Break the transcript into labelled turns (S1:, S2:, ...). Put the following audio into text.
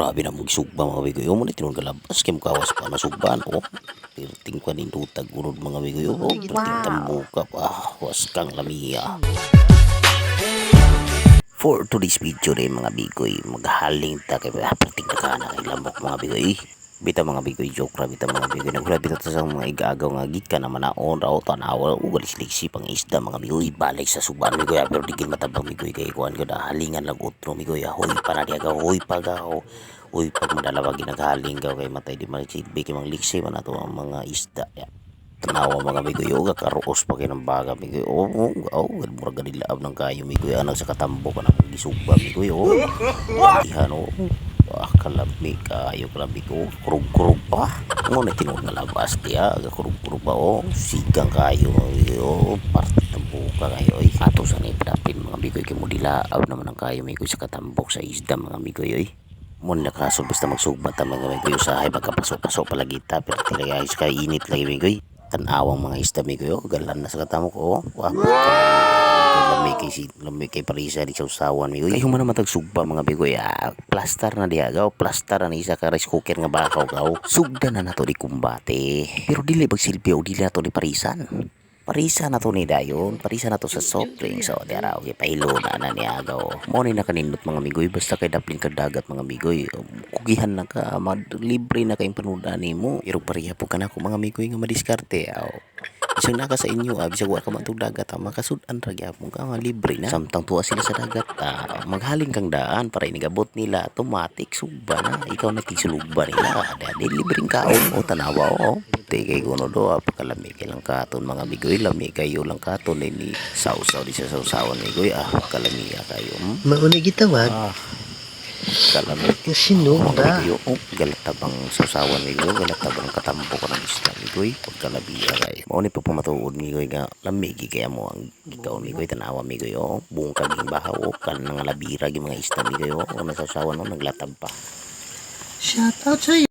S1: Grabe na magsugba mga bigoy. O mo na tinong kalabas. Kim kawas pa nasugban. O. Perting pa nin utag unod mga bigoy. O. Perting tambuka pa. Was kang lamia. For today's video rin mga bigoy, maghaling ta kay ah, perting na ka na kay lambok mga bigoy. Bita mga bigoy, joke ra bita mga bigoy. Nagula bita ta sa mga igagaw nga gika na manaon raw tanawa ugalis-liksi pang isda mga bigoy. Balik sa suban bigoy pero digin matabang bigoy kay kuan ko na halingan lang utro bigoy. Hoy pa na di agaw, hoy pa gaw. Uy, pag madalawag ginaghaling gaw kay matay di maligsidbi kay mangliksi man ato ang mga isda. Ya. Tanawa mga bigoy, o karuos pa kayo ng baga bigoy. O, o, o, murag ganilaab ng kayo bigoy. Ano sa katambo ka na kung gisugba bigoy. O, ihan o. Ah, kalami kayo kalami ko. Kurug-kurug pa. Ngunit tinuod nga labas diya. Kurug-kurug pa o. Sigang kayo. O, parte ng buka kayo. Oy. Ato sa nipdapin mga bigoy. Kaya mo dilaab naman ang kayo bigoy sa katambok sa isda mga bigoy. Oy. Mun na kaso basta magsugbat ang mga bigoy sa hay magkapasok-pasok palagita. Pero talaga ayos ka init lagi bigoy. Tanawang mga isda bigoy. O, galan na sa katamo ko. O, wah. Lamay kay si lamay kay Parisa di sa usawan mi. Ay humana matag sugba mga bigoy. Ah, plaster na diha gaw, plaster na isa ka rice cooker nga bakaw gaw. Sugda na nato di kumbate. Pero dili bag silbi o dili nato ni Parisan. Parisa na to ni Dayon, parisa na to sa soft drinks. So, di araw, kay pailo na na ni Agaw. Mo ni nakanindot mga migoy, basta kay dapling ka dagat mga migoy. Kugihan na ka, libre na kayong panuda ni mo. Pero pariya po ka na ako mga migoy nga madiskarte. Aw. Isang naka sa inyo, ah, bisag wa ka man dagat, ah, makasudan ra gyapon ka nga libre na. Samtang tuwa sila sa dagat, ah, maghaling kang daan para inigabot nila, automatic suba na. Ikaw na tisulugba nila. Dahil libreng kaon o tanawa o. Puti kay kuno do, pakalami kay lang katon mga bigoy, lami kayo lang katon eh, ni sausaw di sa sausawan bigoy, ah, kalami kayo. Hmm?
S2: Mauna gitawag,
S1: Ah, kalami.
S2: yung sinugba.
S1: Bigoy, oh, galatabang sausawan bigoy, galatabang katampo ko ng isda bigoy, pagkalabiya kayo. Mao ni pa pumatuod bigoy nga lamigi kaya mo ang ikaw bigoy tanawa bigoy oh, buong kaging bahaw oh, kan nga labira gi mga isda bigoy oh, ano sausawan oh, naglatab pa.
S2: Shout out sa'yo.